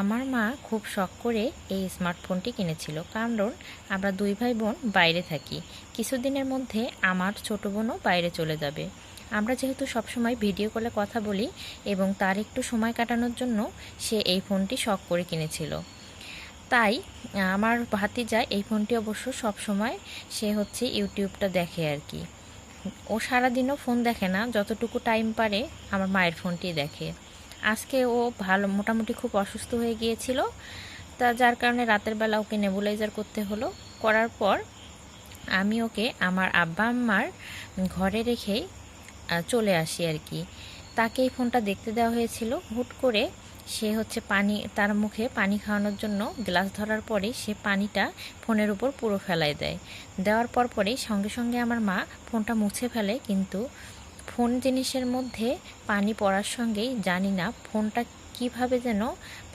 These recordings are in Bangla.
আমার মা খুব শখ করে এই স্মার্টফোনটি কিনেছিল। কারণ আমরা দুই ভাই বোন বাইরে থাকি। কিছুদিনের মধ্যে আমার ছোট বোনও বাইরে চলে যাবে। আমরা যেহেতু সবসময় ভিডিও কলে কথা বলি এবং তার একটু সময় কাটানোর জন্য সে এই ফোনটি শখ করে কিনেছিল। তাই, আমার ভাতিজা এই ফোনটি অবশ্য সব সময় সে হচ্ছে ইউটিউবটা দেখে আর কি। ও সারাদিনও ফোন দেখে না, যতটুকু টাইম পারে আমার মায়ের ফোনটি দেখে। আজকে ও ভালো, মোটামুটি খুব অসুস্থ হয়ে গিয়েছিল। তা যার কারণে রাতের বেলা ওকে নেবুলাইজার করতে হলো। করার পর আমি ওকে আমার আব্বা আম্মার ঘরে রেখেই চলে আসি আর কি। তাকে এই ফোনটা দেখতে দেওয়া হয়েছিল। হুট করে সে হচ্ছে পানি, তার মুখে পানি খাওয়ানোর জন্য গ্লাস ধরার পরে সে পানিটা ফোনের উপর পুরো ফেলায় দেয়। দেওয়ার পর পরেই সঙ্গে সঙ্গে আমার মা ফোনটা মুছে ফেলে, কিন্তু ফোন জিনিসের মধ্যে পানি পড়ার সঙ্গেই জানি না ফোনটা কীভাবে যেন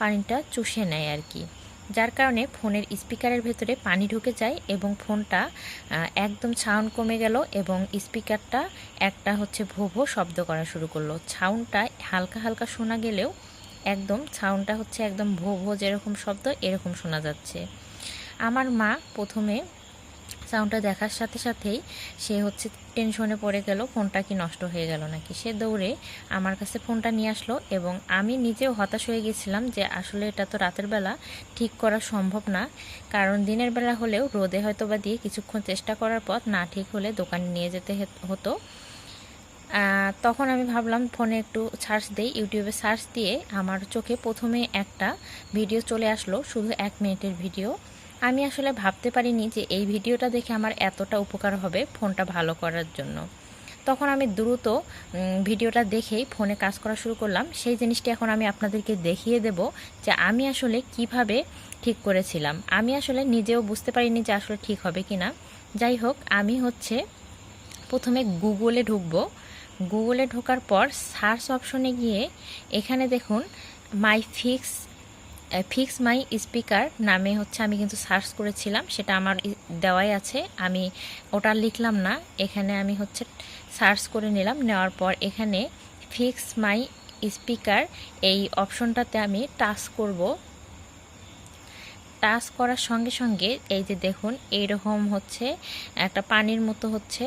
পানিটা চুষে নেয় আর কি। যার কারণে ফোনের স্পিকারের ভেতরে পানি ঢুকে যায় এবং ফোনটা একদম সাউন্ড কমে গেল এবং স্পিকারটা একটা হচ্ছে ভো ভো শব্দ করা শুরু করল। সাউন্ডটা হালকা হালকা শোনা গেলেও একদম সাউন্ডটা হচ্ছে একদম ভো ভো যেরকম শব্দ এরকম শোনা যাচ্ছে। আমার মা প্রথমে সাউন্ডটা দেখার সাথে সাথেই সে হচ্ছে টেনশনে পড়ে গেল, ফোনটা কি নষ্ট হয়ে গেল নাকি? সে দৌড়ে আমার কাছে ফোনটা নিয়ে আসলো এবং আমি নিজেও হতাশ হয়ে গেছিলাম যে আসলে এটা তো রাতের বেলা, ঠিক করা সম্ভব না। কারণ দিনের বেলা হলেও রোদে হয়তো বা দিয়ে কিছুক্ষণ চেষ্টা করার পর না ঠিক হলে দোকানে নিয়ে যেতে হতো। তখন আমি ভাবলাম ফোনে একটু সার্চ দিই, ইউটিউবে সার্চ দিয়ে আমার চোখে প্রথমে একটা ভিডিও চলে আসলো, শুধু এক মিনিটের ভিডিও। আমি আসলে ভাবতে পারিনি যে এই ভিডিওটা দেখে আমার এতটা উপকার হবে ফোনটা ভালো করার জন্য। তখন আমি দ্রুত ভিডিওটা দেখেই ফোনে কাজ করা শুরু করলাম। সেই জিনিসটি এখন আমি আপনাদেরকে দেখিয়ে দেব যে আমি আসলে কীভাবে ঠিক করেছিলাম। আমি আসলে নিজেও বুঝতে পারিনি যে আসলে ঠিক হবে কি না যাই হোক, আমি হচ্ছে প্রথমে গুগলে ঢুকবো। গুগলে ঢোকার পর সার্চ অপশনে গিয়ে এখানে দেখুন, my fix fix my speaker নামে হচ্ছে আমি কিন্তু সার্চ করেছিলাম, সেটা আমার দেওয়াই আছে। আমি ওটা লিখলাম না, এখানে আমি হচ্ছে সার্চ করে নিলাম, নেওয়ার পর এখানে ফিক্স মাই স্পিকার এই অপশনটাতে আমি টাচ করব। টাচ করার সঙ্গে সঙ্গে এই যে দেখুন, এইরকম হচ্ছে, একটা পানির মতো হচ্ছে।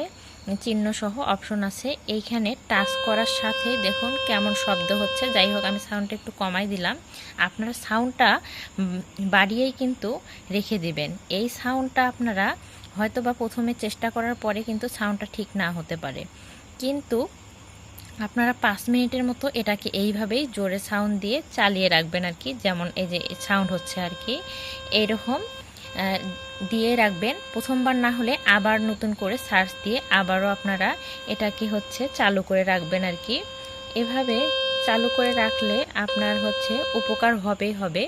চিহ্ন সহ অপশন আছে। এইখানে টাচ করার সাথে দেখুন কেমন শব্দ হচ্ছে। যাই হোক আমি সাউন্ডটা একটু কমাই দিলাম। আপনারা সাউন্ডটা বাড়িয়েই কিন্তু রেখে দিবেন। এই সাউন্ডটা আপনারা হয়তো বা প্রথমে চেষ্টা করার পরে কিন্তু সাউন্ডটা ঠিক না হতে পারে। কিন্তু আপনারা পাঁচ মিনিটের মতো এটাকে এইভাবেই জোরে সাউন্ড দিয়ে চালিয়ে রাখবেন আর কি। যেমন এই যে সাউন্ড হচ্ছে আর কি। এইরকম আহ, দিয়ে রাখবেন। প্রথমবার না হলে আবার নতুন করে সার্চ দিয়ে আবারও আপনারা এটাকে হচ্ছে চালু করে রাখবেন আর কি। এভাবে চালু করে রাখলে আপনার হচ্ছে উপকার হবেই হবে,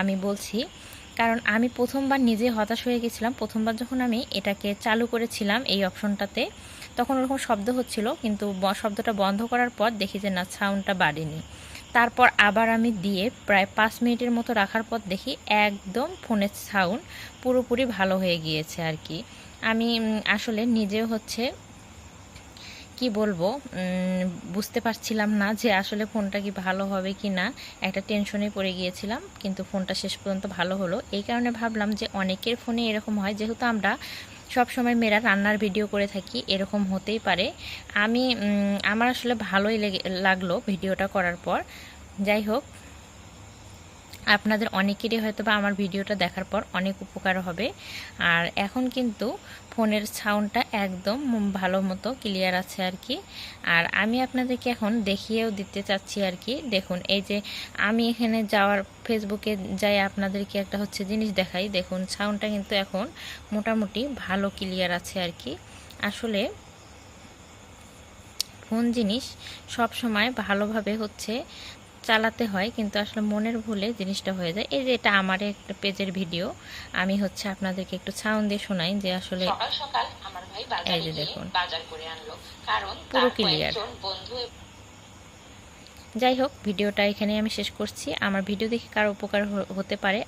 আমি বলছি। কারণ আমি প্রথমবার নিজে হতাশ হয়ে গেছিলাম। প্রথমবার যখন আমি এটাকে চালু করেছিলাম এই অপশনটাতে, তখন ওরকম শব্দ হচ্ছিল, কিন্তু শব্দটা বন্ধ করার পর দেখি যে না সাউন্ডটা বাড়েনি। তারপর আবার আমি দিয়ে প্রায় পাঁচ মিনিটের মতো রাখার পর দেখি একদম ফোনের সাউন্ড পুরোপুরি ভালো হয়ে গিয়েছে আর কি। আমি আসলে নিজেও হচ্ছে, কি বলব বুঝতে পারছিলাম না যে আসলে ফোনটা কি ভালো হবে কি না। একটা টেনশনে পড়ে গিয়েছিলাম, কিন্তু ফোনটা শেষ পর্যন্ত ভালো হলো। এই কারণে ভাবলাম যে অনেকের ফোনে এরকম হয়, যেহেতু আমরা সব সময় মেয়েরা রান্নার ভিডিও করে থাকি, এরকম হতেই পারে। আমি আমার আসলে ভালোই লেগে, লাগল ভিডিওটা করার পর। যাই হোক আপনাদের অনেকেরই হয়তো বা আমার ভিডিওটা দেখার পর অনেক উপকার হবে। আর এখন কিন্তু ফোনের সাউন্ডটা একদম ভালো মতো ক্লিয়ার আছে আর কি। আর আমি আপনাদেরকে এখন দেখিয়েও দিতে চাচ্ছি আর কি। দেখুন, এই যে আমি এখানে যাওয়ার ফেসবুকে যাই আপনাদেরকে একটা হচ্ছে জিনিস দেখাই। দেখুন, সাউন্ডটা কিন্তু এখন মোটামুটি ভালো ক্লিয়ার আছে আর কি। আসলে ফোন জিনিস সব সময় ভালোভাবে হচ্ছে চালাতে হয় কিন্তু আসলে মনের ভুলে জিনিসটা হয়ে যায়। এই যে এটা আমার একটা পেজের ভিডিও আমি হচ্ছে আপনাদেরকে একটু সাউন্ড দিয়ে শোনাই যে আসলে সকাল সকাল আমার ভাই এই বাজারে যে গিয়ে দেখুন। বাজার করে আনলো। কারণ পুরো বন্ধু যাই হোক ভিডিওটা এখানে আমি শেষ করছি। আমার ভিডিও দেখে কারও উপকার হতে পারে।